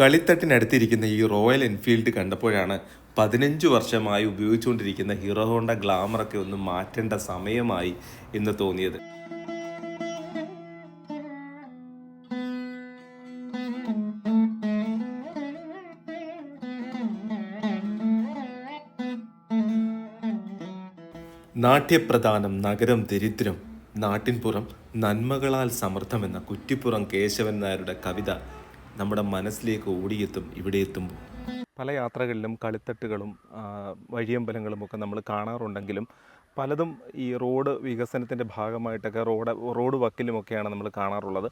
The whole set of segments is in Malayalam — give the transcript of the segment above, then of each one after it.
കളിത്തട്ടിനടുത്തിരിക്കുന്ന ഈ റോയൽ എൻഫീൽഡ് കണ്ടപ്പോഴാണ് പതിനഞ്ച് വർഷമായി ഉപയോഗിച്ചുകൊണ്ടിരിക്കുന്ന ഹീറോ ഹോണ്ട ഗ്ലാമറൊക്കെ ഒന്ന് മാറ്റേണ്ട സമയമായി എന്ന് തോന്നിയത്. നാട്യപ്രധാനം നഗരം ദരിദ്രം നാട്ടിൻപുറം നന്മകളാൽ സമൃദ്ധമെന്ന കുറ്റിപ്പുറം കേശവൻ നായരുടെ കവിത നമ്മുടെ മനസ്സിലേക്ക് ഓടിയെത്തും ഇവിടെ എത്തുമ്പോൾ. പല യാത്രകളിലും കളിത്തട്ടുകളും വഴിയമ്പലങ്ങളും ഒക്കെ നമ്മൾ കാണാറുണ്ടെങ്കിലും പലതും ഈ റോഡ് വികസനത്തിന്റെ ഭാഗമായിട്ടൊക്കെ റോഡ് റോഡ് വക്കിലുമൊക്കെയാണ് നമ്മൾ കാണാറുള്ളത്.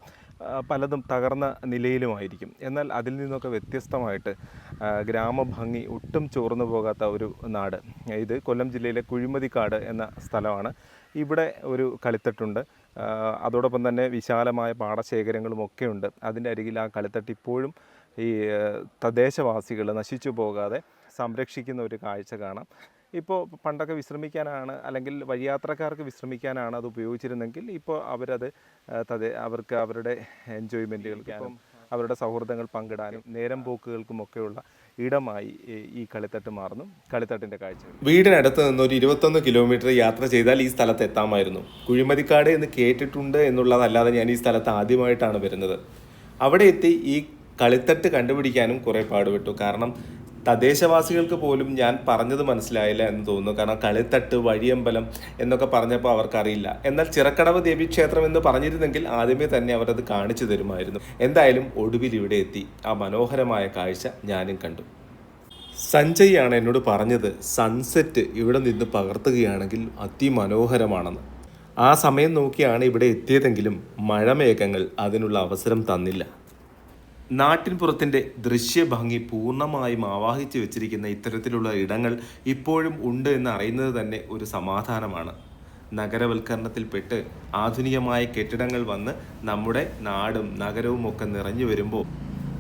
പലതും തകർന്ന നിലയിലുമായിരിക്കും. എന്നാൽ അതിൽ നിന്നൊക്കെ വ്യത്യസ്തമായിട്ട് ഗ്രാമഭംഗി ഒട്ടും ചോർന്നു പോകാത്ത ഒരു നാട്. ഇത് കൊല്ലം ജില്ലയിലെ കുഴിമതിക്കാട് എന്ന സ്ഥലമാണ്. ഇവിടെ ഒരു കളിത്തട്ടുണ്ട്. അതോടൊപ്പം തന്നെ വിശാലമായ പാടശേഖരങ്ങളും ഒക്കെ ഉണ്ട് അതിന്റെ അരികിൽ ആ കളിത്തട്ട് ഇപ്പോഴും ഈ തദ്ദേശവാസികൾ നശിച്ചു പോകാതെ സംരക്ഷിക്കുന്ന ഒരു കാഴ്ച കാണാം. ഇപ്പോൾ പണ്ടൊക്കെ വിശ്രമിക്കാനാണ് അല്ലെങ്കിൽ വഴിയാത്രക്കാർക്ക് വിശ്രമിക്കാനാണ് അത് ഉപയോഗിച്ചിരുന്നെങ്കിൽ ഇപ്പോൾ അവരത് തദ്ദേ അവർക്ക് അവരുടെ എൻജോയ്മെന്റുകൾക്കും അവരുടെ സൗഹൃദങ്ങൾ പങ്കിടാനും നേരം പോക്കുകൾക്കുമൊക്കെയുള്ള ഇടമായി ഈ- കളിത്തട്ട് മാറുന്നു. കളിത്തട്ടിന്റെ കാഴ്ചകൾ. വീടിനടുത്ത് നിന്ന് ഒരു ഇരുപത്തൊന്ന് കിലോമീറ്റർ യാത്ര ചെയ്താൽ ഈ സ്ഥലത്ത് എത്താമായിരുന്നു. കുഴിമതിക്കാട് എന്ന് കേട്ടിട്ടുണ്ട് എന്നുള്ളതല്ലാതെ ഞാൻ ഈ സ്ഥലത്ത് ആദ്യമായിട്ടാണ് വരുന്നത്. അവിടെ എത്തി ഈ കളിത്തട്ട് കണ്ടുപിടിക്കാനും കുറേ പാടുപെട്ടു. കാരണം തദ്ദേശവാസികൾക്ക് പോലും ഞാൻ പറഞ്ഞത് മനസ്സിലായില്ല എന്ന് തോന്നുന്നു. കാരണം കളിത്തട്ട് വഴിയമ്പലം എന്നൊക്കെ പറഞ്ഞപ്പോൾ അവർക്കറിയില്ല. എന്നാൽ ചിറക്കടവ് ദേവീക്ഷേത്രം എന്ന് പറഞ്ഞിരുന്നെങ്കിൽ ആദ്യമേ തന്നെ അവരത് കാണിച്ചു തരുമായിരുന്നു. എന്തായാലും ഒടുവിൽ ഇവിടെ എത്തി. ആ മനോഹരമായ കാഴ്ച ഞാനും കണ്ടു. സഞ്ജയ് ആണ് എന്നോട് പറഞ്ഞത്. സൺസെറ്റ് ഇവിടെ നിന്ന് പകർത്തുകയാണെങ്കിൽ അതിമനോഹരമാണെന്ന്. ആ സമയം നോക്കിയാണ് ഇവിടെ എത്തിയതെങ്കിലും മഴമേഘങ്ങൾ അതിനുള്ള അവസരം തന്നില്ല. നാട്ടിൻപുറത്തിന്റെ ദൃശ്യഭംഗി പൂർണമായും ആവാഹിച്ച് വെച്ചിരിക്കുന്ന ഇത്തരത്തിലുള്ള ഇടങ്ങൾ ഇപ്പോഴും ഉണ്ട് എന്ന് അറിയുന്നത് തന്നെ ഒരു സമാധാനമാണ്. നഗരവൽക്കരണത്തിൽപ്പെട്ട് ആധുനികമായ കെട്ടിടങ്ങൾ വന്ന് നമ്മുടെ നാടും നഗരവും ഒക്കെ നിറഞ്ഞു വരുമ്പോൾ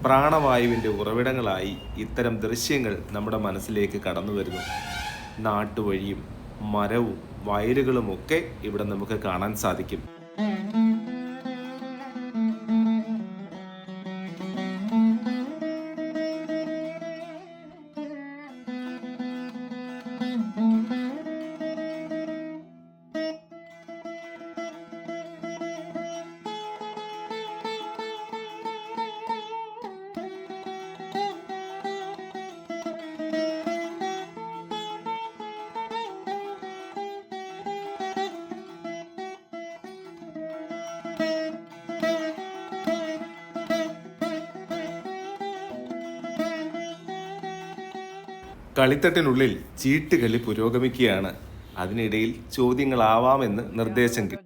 പ്രാണവായുവിന്റെ ഉറവിടങ്ങളായി ഇത്തരം ദൃശ്യങ്ങൾ നമ്മുടെ മനസ്സിലേക്ക് കടന്നു വരുന്നു. നാട്ടുവഴിയും മരവും വയലുകളുമൊക്കെ ഇവിടെ നമുക്ക് കാണാൻ സാധിക്കും. കളിത്തട്ടിനുള്ളിൽ ചീട്ടുകളി പുരോഗമിക്കുകയാണ്. അതിനിടയിൽ ചോദ്യങ്ങളാവാമെന്ന് നിർദ്ദേശം കിട്ടി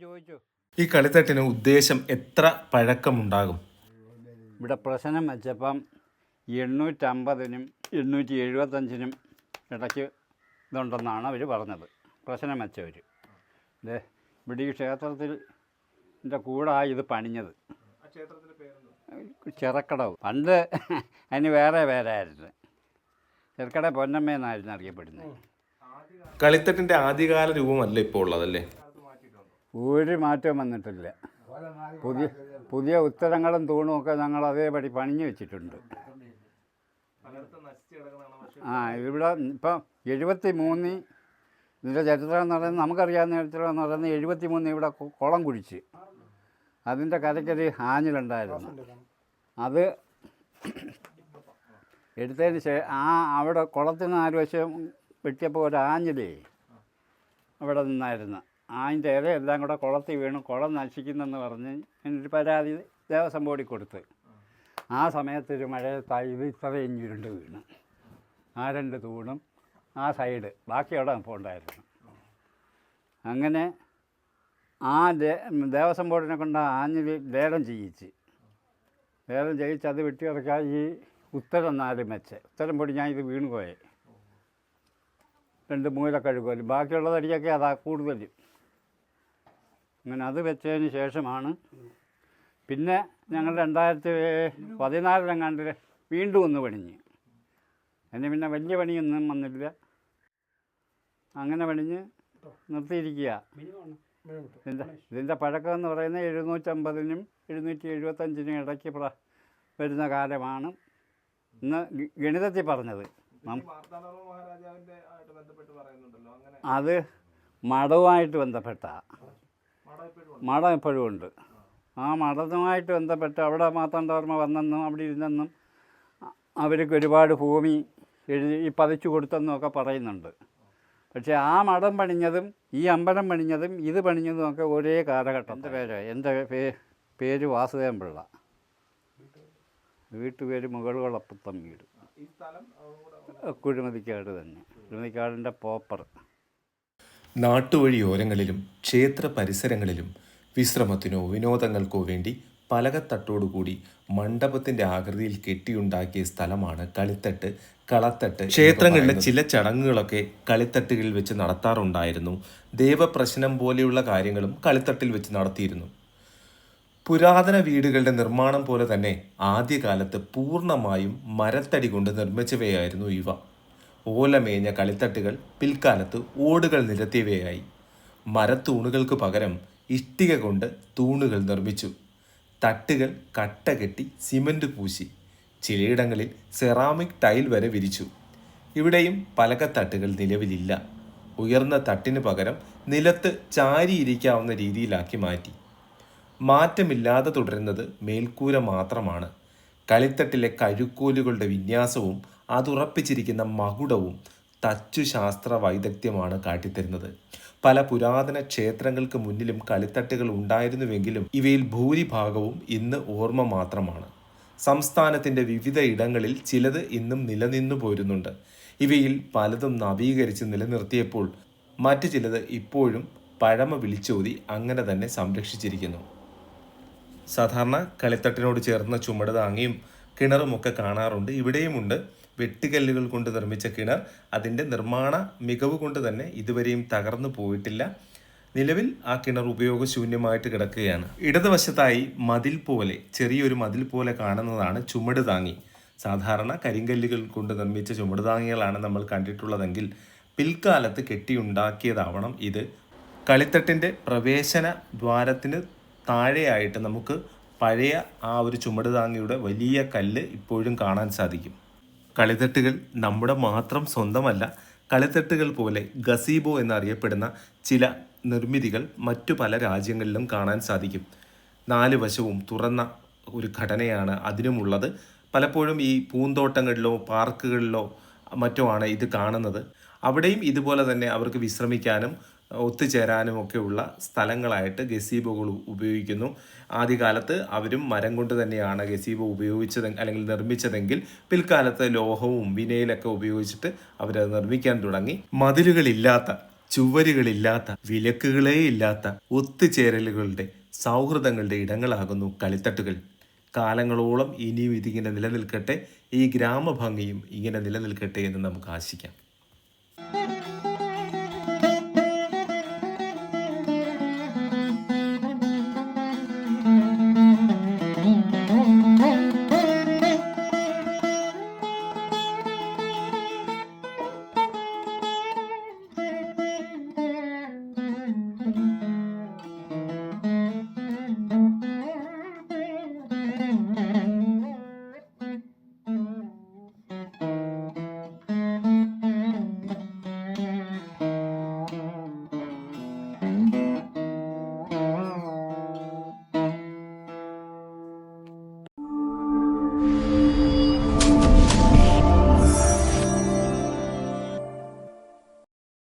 ഈ കളിത്തട്ടിന് ഉദ്ദേശം എത്ര പഴക്കമുണ്ടാകും? ഇവിടെ പ്രശ്നം വെച്ചപ്പം എണ്ണൂറ്റമ്പതിനും എണ്ണൂറ്റി എഴുപത്തഞ്ചിനും ഇടയ്ക്ക് ഇതുണ്ടെന്നാണ് അവർ പറഞ്ഞത്. പ്രശ്നം വെച്ചവർ ഇതേ ഇവിടെ ഈ ക്ഷേത്രത്തിൽ എന്റെ കൂടെ ഇത് പണിഞ്ഞത്. ചിറക്കടവ്. പണ്ട് അതിന് വേറെ പേരായിരുന്നു. ചെറുക്കട പൊന്നമ്മ എന്നായിരുന്നു അറിയപ്പെടുന്നത്. കളിത്തട്ടിന്റെ ആദ്യകാല രൂപമല്ല ഇപ്പോൾ ഉള്ളതല്ലേ? ഒരു മാറ്റവും വന്നിട്ടില്ല. പുതിയ പുതിയ ഉത്തരങ്ങളും തൂണും ഒക്കെ ഞങ്ങൾ അതേപടി പണിഞ്ഞു വെച്ചിട്ടുണ്ട്. ആ ഇവിടെ ഇപ്പം എഴുപത്തി മൂന്നിൽ ഇതിന്റെ ചരിത്രം എന്ന് പറയുന്നത് നമുക്കറിയാവുന്ന ചരിത്രം എന്ന് പറയുന്നത് എഴുപത്തി മൂന്ന് ഇവിടെ കുളം കുഴിച്ച്. അതിന്റെ കരയ്ക്കൊരു ആഞ്ഞിലുണ്ടായിരുന്നു. അത് എടുത്തതിന് ശേഷം ആ അവിടെ കുളത്തിന് നാല് വശം വെട്ടിയപ്പോൾ ഒരു ആഞ്ഞിലേ അവിടെ നിന്നായിരുന്നു. ആഞ്ഞിന്റെ ഇല എല്ലാം കൂടെ കുളത്തിൽ വീണു. കുളം നശിക്കുന്നെന്ന് പറഞ്ഞ് എന്നൊരു പരാതി ദേവസ്വം ബോർഡിൽ കൊടുത്ത്. ആ സമയത്ത് ഒരു മഴയത്തായി ഇത് ഇത്രയും ചുരുണ്ട് വീണ്. ആ രണ്ട് തൂണും ആ സൈഡ് ബാക്കി അവിടെ പോണ്ടായിരുന്നു അങ്ങനെ ആ ദേവസ്വം ബോർഡിനെ കൊണ്ട് ആഞ്ഞിൽ ലേലം ചെയ്യിച്ച്. ലേലം ചെയ്യിച്ച് അത് വെട്ടിയിറക്കാൻ ഈ ഉത്തരം നാല് മെച്ച. ഉത്തരം പൊടി ഞാൻ ഇത് വീണ് പോയേ രണ്ട് മൂലക്കഴുകലും ബാക്കിയുള്ളതടിയൊക്കെ അതാ കൂടുതലും. അങ്ങനെ അത് വെച്ചതിന് ശേഷമാണ് പിന്നെ ഞങ്ങൾ രണ്ടായിരത്തി പതിനാലിലെങ്ങാണ്ട് വീണ്ടും ഒന്ന് പണിഞ്ഞ്. അതിന് പിന്നെ വലിയ പണിയൊന്നും വന്നില്ല. അങ്ങനെ പണിഞ്ഞ് നിർത്തിയിരിക്കുക ഇതിന്റെ ഇതിന്റെ പഴക്കം എന്ന് പറയുന്നത് എഴുന്നൂറ്റമ്പതിനും എഴുന്നൂറ്റി എഴുപത്തഞ്ചിനും ഇടയ്ക്ക് വരുന്ന കാലമാണ്. ഇന്ന് ഗണിതത്തിൽ പറഞ്ഞത്. അത് മഠവുമായിട്ട് ബന്ധപ്പെട്ട. മഠം എപ്പോഴും ഉണ്ട്. ആ മഠവുമായിട്ട് ബന്ധപ്പെട്ട് അവിടെ മാത്താണ്ടവർമ്മ വന്നെന്നും അവിടെ ഇരുന്നെന്നും അവർക്ക് ഒരുപാട് ഭൂമി എഴുതി പതിച്ചു കൊടുത്തെന്നും ഒക്കെ പറയുന്നുണ്ട്. പക്ഷേ ആ മഠം പണിഞ്ഞതും ഈ അമ്പലം പണിഞ്ഞതും ഇത് പണിഞ്ഞതും ഒക്കെ ഒരേ കാലഘട്ടം എന്റെ പേര്? എന്റെ പേര് വാസുദേവൻ പിള്ള വീട്ടുപേര് മുകളുകളപ്പുത്തം വീട് കുഴിമതിക്കാട് തന്നെ. കുഴിമതിക്കാടിന്റെ പോപ്പർ. നാട്ടുവഴിയോരങ്ങളിലും ക്ഷേത്ര പരിസരങ്ങളിലും വിശ്രമത്തിനോ വിനോദങ്ങൾക്കോ വേണ്ടി പലകത്തട്ടോടുകൂടി മണ്ഡപത്തിന്റെ ആകൃതിയിൽ കെട്ടിയുണ്ടാക്കിയ സ്ഥലമാണ് കളിത്തട്ട് കളത്തട്ട് ക്ഷേത്രങ്ങളിലെ ചില ചടങ്ങുകളൊക്കെ കളിത്തട്ടുകളിൽ വെച്ച് നടത്താറുണ്ടായിരുന്നു. ദേവപ്രശ്നം പോലെയുള്ള കാര്യങ്ങളും കളിത്തട്ടിൽ വെച്ച് നടത്തിയിരുന്നു. പുരാതന വീടുകളുടെ നിർമ്മാണം പോലെ തന്നെ ആദ്യകാലത്ത് പൂർണമായും മരത്തടി കൊണ്ട് നിർമ്മിച്ചവയായിരുന്നു ഇവ. ഓലമേഞ്ഞ കളിത്തട്ടുകൾ പിൽക്കാലത്ത് ഓടുകൾ നിരത്തിയവയായി. മരത്തൂണുകൾക്ക് പകരം ഇഷ്ടിക കൊണ്ട് തൂണുകൾ നിർമ്മിച്ചു. തട്ടുകൾ കട്ട കെട്ടി സിമന്റ് പൂശി ചിലയിടങ്ങളിൽ സെറാമിക് ടൈൽ വരെ വിരിച്ചു. ഇവിടെയും പലകത്തട്ടുകൾ നിലവിലില്ല. ഉയർന്ന തട്ടിന് പകരം നിലത്ത് ചാരിയിരിക്കാവുന്ന രീതിയിലാക്കി മാറ്റി. മാറ്റമില്ലാതെ തുടരുന്നത് മേൽക്കൂര മാത്രമാണ്. കളിത്തട്ടിലെ കഴുക്കോലുകളുടെ വിന്യാസവും അതുറപ്പിച്ചിരിക്കുന്ന മകുടവും തച്ചുശാസ്ത്ര വൈദഗ്ധ്യമാണ് കാട്ടിത്തരുന്നത്. പല പുരാതന ക്ഷേത്രങ്ങൾക്ക് മുന്നിലും കളിത്തട്ടുകൾ ഉണ്ടായിരുന്നുവെങ്കിലും ഇവയിൽ ഭൂരിഭാഗവും ഇന്ന് ഓർമ്മ മാത്രമാണ്. സംസ്ഥാനത്തിന്റെ വിവിധ ഇടങ്ങളിൽ ചിലത് ഇന്നും നിലനിന്നു പോരുന്നുണ്ട്. ഇവയിൽ പലതും നവീകരിച്ച് നിലനിർത്തിയപ്പോൾ മറ്റു ചിലത് ഇപ്പോഴും പഴമ വിളിച്ചോതി അങ്ങനെ തന്നെ സംരക്ഷിച്ചിരിക്കുന്നു. സാധാരണ കളിത്തട്ടിനോട് ചേർന്ന ചുമട് താങ്ങിയും കിണറുമൊക്കെ കാണാറുണ്ട്. ഇവിടെയുമുണ്ട് വെട്ടുകല്ലുകൾ കൊണ്ട് നിർമ്മിച്ച കിണർ. അതിന്റെ നിർമ്മാണ മികവ് കൊണ്ട് തന്നെ ഇതുവരെയും തകർന്നു പോയിട്ടില്ല. നിലവിൽ ആ കിണർ ഉപയോഗശൂന്യമായിട്ട് കിടക്കുകയാണ്. ഇടതുവശത്തായി മതിൽ പോലെ ചെറിയൊരു മതിൽ പോലെ കാണുന്നതാണ് ചുമട് താങ്ങി. സാധാരണ കരിങ്കല്ലുകൾ കൊണ്ട് നിർമ്മിച്ച ചുമട് താങ്ങികളാണ് നമ്മൾ കണ്ടിട്ടുള്ളതെങ്കിൽ പിൽക്കാലത്ത് കെട്ടിയുണ്ടാക്കിയതാവണം ഇത്. കളിത്തട്ടിന്റെ പ്രവേശന ദ്വാരത്തിന് താഴെയായിട്ട് നമുക്ക് പഴയ ആ ഒരു ചുമട് താങ്ങിയുടെ വലിയ കല്ല് ഇപ്പോഴും കാണാൻ സാധിക്കും. കളിത്തട്ടുകൾ നമ്മുടെ മാത്രം സ്വന്തമല്ല കളിത്തട്ടുകൾ പോലെ ഗസീബോ എന്നറിയപ്പെടുന്ന ചില നിർമ്മിതികൾ മറ്റു പല രാജ്യങ്ങളിലും കാണാൻ സാധിക്കും. നാല് വശവും തുറന്ന ഒരു ഘടനയാണ് അതിനുമുള്ളത്. പലപ്പോഴും ഈ പൂന്തോട്ടങ്ങളിലോ പാർക്കുകളിലോ മറ്റോ ആണ് ഇത് കാണുന്നത്. അവിടെയും ഇതുപോലെ തന്നെ അവർക്ക് വിശ്രമിക്കാനും ഒത്തുചേരാനും ഒക്കെയുള്ള സ്ഥലങ്ങളായിട്ട് ഗസീബോകൾ ഉപയോഗിക്കുന്നു. ആദ്യകാലത്ത് അവരും മരം കൊണ്ട് തന്നെയാണ് ഗസീബോ ഉപയോഗിച്ചത് അല്ലെങ്കിൽ നിർമ്മിച്ചതെങ്കിൽ പിൽക്കാലത്ത് ലോഹവും വിനയിലൊക്കെ ഉപയോഗിച്ചിട്ട് അവരത് നിർമ്മിക്കാൻ തുടങ്ങി. മതിലുകളില്ലാത്ത ചുവരുകളില്ലാത്ത വിലക്കുകളേ ഇല്ലാത്ത ഒത്തുചേരലുകളുടെ സൗഹൃദങ്ങളുടെ ഇടങ്ങളാകുന്നു കളിത്തട്ടുകൾ. കാലങ്ങളോളം ഇനിയും ഇതിങ്ങനെ നിലനിൽക്കട്ടെ ഈ ഗ്രാമഭംഗിയും ഇങ്ങനെ നിലനിൽക്കട്ടെ എന്ന് നമുക്ക് ആശിക്കാം.